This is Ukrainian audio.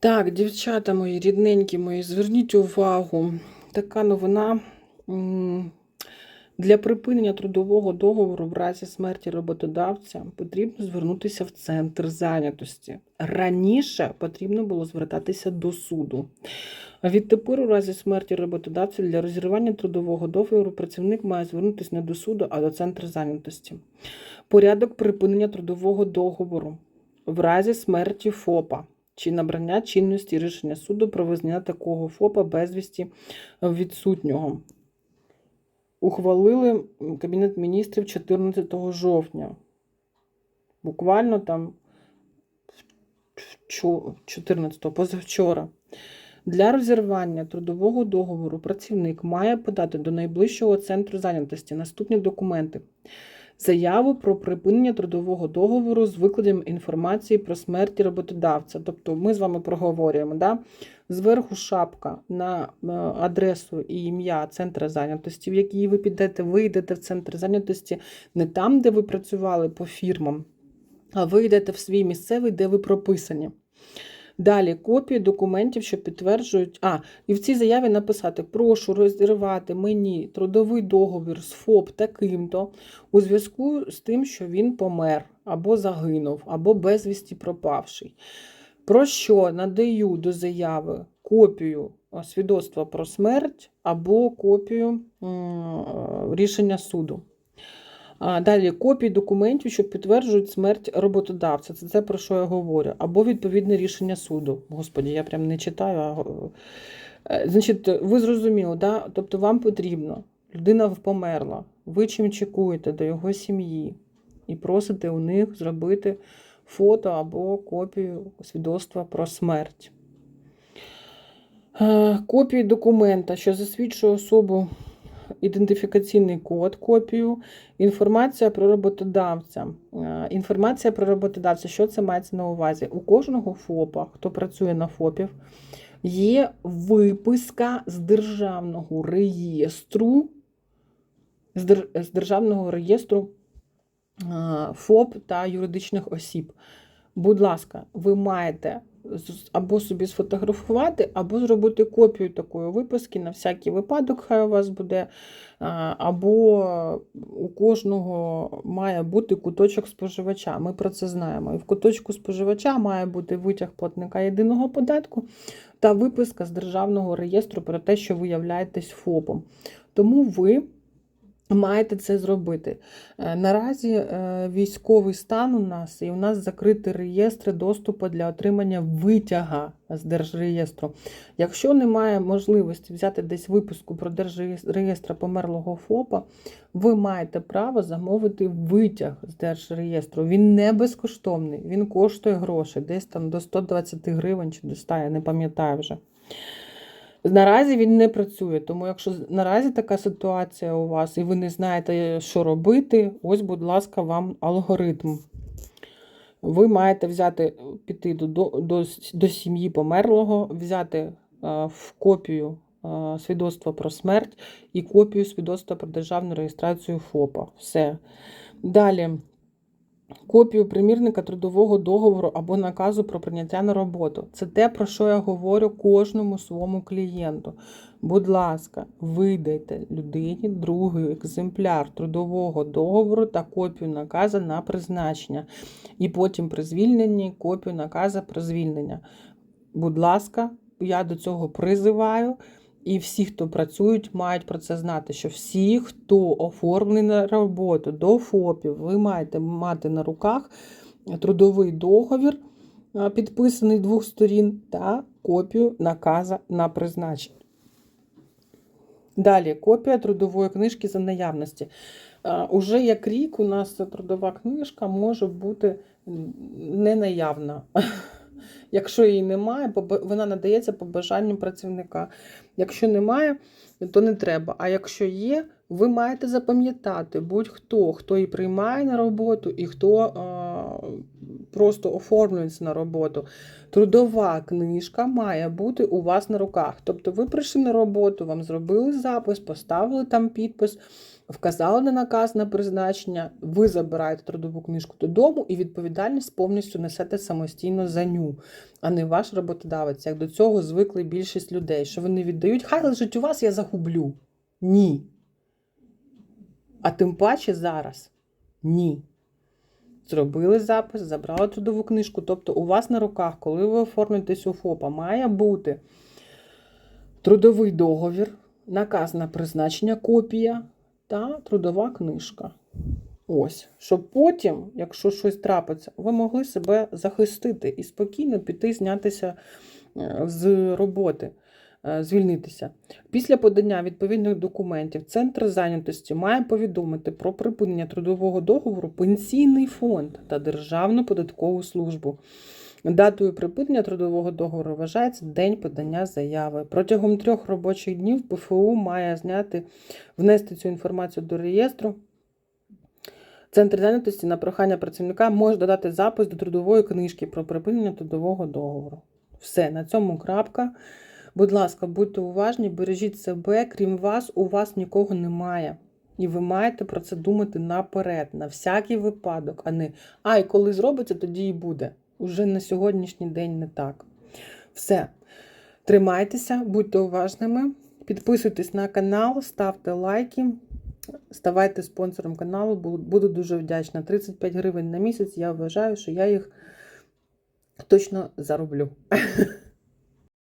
Так, дівчата мої, рідненькі мої, зверніть увагу. Така новина. Для припинення трудового договору в разі смерті роботодавця потрібно звернутися в центр зайнятості. Раніше потрібно було звертатися до суду. Відтепер, у разі смерті роботодавця для розірвання трудового договору працівник має звернутися не до суду, а до центру зайнятості. Порядок припинення трудового договору в разі смерті ФОПа чи набрання чинності рішення суду про визнання такого ФОПа безвісті відсутнього. Ухвалили Кабінет міністрів 14 жовтня. Буквально там 14 позавчора. Для розірвання трудового договору працівник має подати до найближчого центру зайнятості наступні документи. Заяву про припинення трудового договору з викладом інформації про смерть роботодавця. Тобто ми з вами проговорюємо. Да? Зверху шапка на е, адресу і ім'я центру зайнятості, в якій ви підете, ви йдете в центр зайнятості не там, де ви працювали по фірмам, а ви йдете в свій місцевий, де ви прописані. Далі копії документів, що підтверджують. А, і в цій заяві написати: прошу розірвати мені трудовий договір з ФОП таким-то у зв'язку з тим, що він помер, або загинув, або безвісті пропавший. Про що надаю до заяви копію свідоцтва про смерть або копію е, рішення суду. Далі копії документів, що підтверджують смерть роботодавця. Це те, про що я говорю. Або відповідне рішення суду. Господі, я прям не читаю. А... е, Значить, ви зрозуміли, да? тобто вам потрібно, людина померла, ви чим чекуєте до його сім'ї і просите у них зробити фото або копію свідоцтва про смерть. Е, Копії документа, що засвідчує особу ідентифікаційний код, копію, інформація про роботодавця. Е, Інформація про роботодавця, що це мається на увазі? У кожного ФОПа, хто працює на ФОПів, є виписка з державного реєстру, з державного реєстру е, ФОП та юридичних осіб. Будь ласка, ви маєте або собі сфотографувати, або зробити копію такої виписки на всякий випадок, хай у вас буде. Або у кожного має бути куточок споживача. Ми про це знаємо. І в куточку споживача має бути витяг платника єдиного податку та виписка з державного реєстру про те, що ви являєтесь ФОПом. Тому ви маєте це зробити. Е, Наразі е, військовий стан у нас, і у нас закриті реєстри доступу для отримання витяга з держреєстру. Якщо немає можливості взяти десь виписку про держреєстра померлого ФОПа, ви маєте право замовити витяг з держреєстру. Він не безкоштовний, він коштує гроші, десь там до 120 гривень чи до 100, я не пам'ятаю вже. Наразі він не працює, тому якщо наразі така ситуація у вас і ви не знаєте, що робити, ось, будь ласка, вам алгоритм. Ви маєте взяти, піти до, до, до, сім'ї померлого, взяти е, в копію е, свідоцтва про смерть і копію свідоцтва про державну реєстрацію ФОПа. Все. Далі. Копію примірника трудового договору або наказу про прийняття на роботу. Це те, про що я говорю кожному своєму клієнту. Будь ласка, видайте людині другий екземпляр трудового договору та копію наказу на призначення. І потім при звільненні копію наказу про звільнення. Будь ласка, я до цього призиваю. І всі, хто працюють, мають про це знати, що всі, хто оформлений на роботу до ФОПів, ви маєте мати на руках трудовий договір, підписаний двох сторін, та копію наказа на призначення. Далі копія трудової книжки за наявності. Уже як рік у нас трудова книжка може бути ненаявна. Якщо її немає, вона надається по бажанню працівника. Якщо немає, то не треба. А якщо є, ви маєте запам'ятати будь-хто, хто її приймає на роботу і хто просто оформлюється на роботу. Трудова книжка має бути у вас на руках. Тобто ви прийшли на роботу, вам зробили запис, поставили там підпис, вказали на наказ на призначення, ви забираєте трудову книжку додому і відповідальність повністю несете самостійно за ню. а не ваш роботодавець, як до цього звикли більшість людей, що вони віддають, хай лежить у вас, я загублю. Ні. А тим паче зараз ні. Зробили запис, забрали трудову книжку. Тобто, у вас на руках, коли ви оформитесь у ФОПа, має бути трудовий договір, наказ на призначення, копія та трудова книжка. Ось, щоб потім, якщо щось трапиться, ви могли себе захистити і спокійно піти знятися е, з роботи, звільнитися. Після подання відповідних документів Центр зайнятості має повідомити про припинення трудового договору Пенсійний фонд та Державну податкову службу. Датою припинення трудового договору вважається день подання заяви. Протягом трьох робочих днів ПФУ має зняти, внести цю інформацію до реєстру. Центр зайнятості на прохання працівника може додати запис до трудової книжки про припинення трудового договору. Все, на цьому крапка. Будь ласка, будьте уважні, бережіть себе, крім вас, у вас нікого немає. І ви маєте про це думати наперед, на всякий випадок, а не а, і коли зробиться, тоді і буде. Уже на сьогоднішній день не так. Все. Тримайтеся, будьте уважними, підписуйтесь на канал, ставте лайки, ставайте спонсором каналу. Буду- дуже вдячна. 35 гривень на місяць. Я вважаю, що я їх точно зароблю.